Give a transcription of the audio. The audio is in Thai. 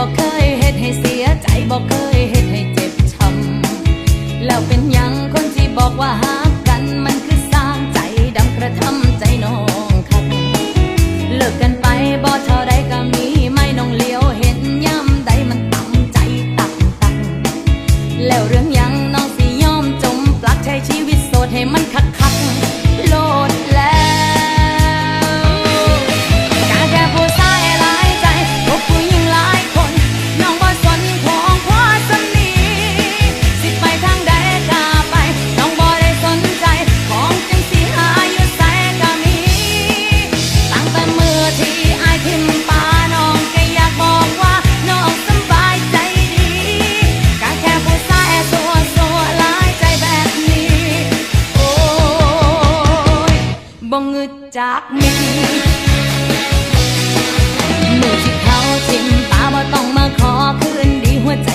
บอกเคยเฮ็ดให้เสียใจบอกเคยเฮ็ดให้เจ็บช้ำแล้วเป็นยังคนที่บอกว่า งึดจากมีหนูที่เขาทิ้งตาบ่ต้องมาขอคืนดีหัวใจ